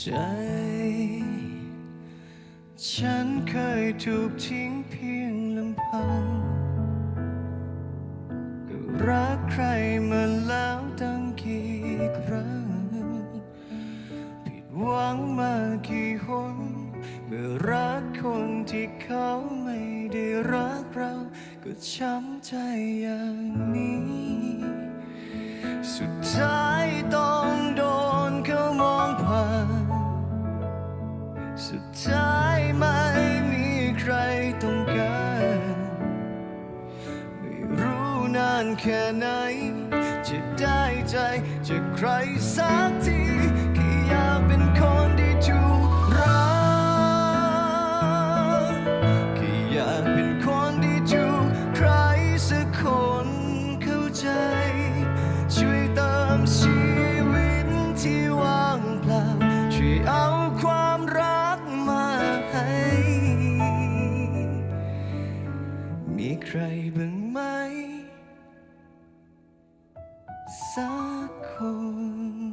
ใจ ฉันเคยถูกทิ้งเพียงลำพัง รักใครมาแล้วตั้งกี่ครั้ง ผิดหวังมากี่หน เมื่อรักคนที่เขาไม่ได้รักเรา ก็ช้ำใจอย่างนี้านแค่ไหน จะได้ใจจากใครสักทีแค่อยากเป็นคนที่ถูกรักแค่อยากเป็นคนที่ถูกใครสักคนเข้าใจ ช่วยเติมชีวิตที่ว่างเปล่า ช่วยเอาความรักมาให้ มีใครบ้างไหม สักคน